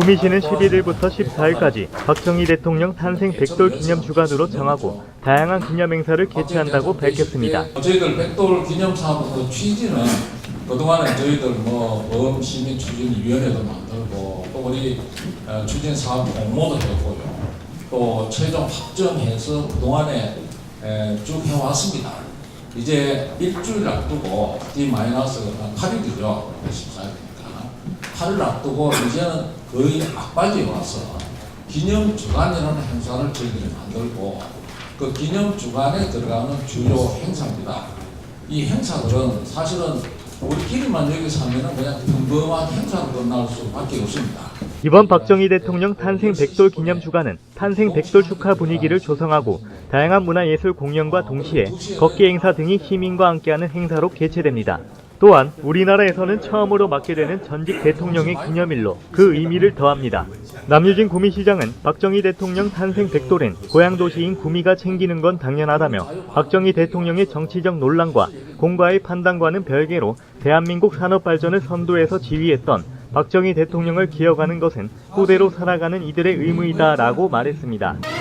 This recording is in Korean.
구미시는 11일부터 14일까지 박정희 대통령 탄생 100돌 기념 주간으로 정하고 다양한 기념 행사를 개최한다고 밝혔습니다. 저희들 백돌 기념 사업의 취지는 그동안에 저희들 뭐 보험 시민 추진 위원회도 만들고 또 우리 어, 추진 사업 공모도 했고요. 또 최종 확정해서 그동안에 에, 쭉 해왔습니다. 이제 일주일 앞두고 D-8일이죠. 14일이니까 8일 앞두고 이제는 거의 앞바지에 와서 기념 주간이라는 행사를 저희들이 만들고 그 기념 주간에 들어가는 주요 행사입니다. 이 행사들은 사실은 우리끼리만 여기서 하면은 그냥 평범한 행사로 끝날 수밖에 없습니다. 이번 박정희 대통령 탄생 100돌 기념 주간은 탄생 100돌 축하 분위기를 조성하고 다양한 문화예술 공연과 동시에 걷기 행사 등이 시민과 함께하는 행사로 개최됩니다. 또한 우리나라에서는 처음으로 맡게 되는 전직 대통령의 기념일로 그 의미를 더합니다. 남유진 구미시장은 박정희 대통령 탄생 100돌엔 고향 도시인 구미가 챙기는 건 당연하다며 박정희 대통령의 정치적 논란과 공과의 판단과는 별개로 대한민국 산업 발전을 선도해서 지휘했던 박정희 대통령을 기억하는 것은 후대로 살아가는 이들의 의무이다라고 말했습니다.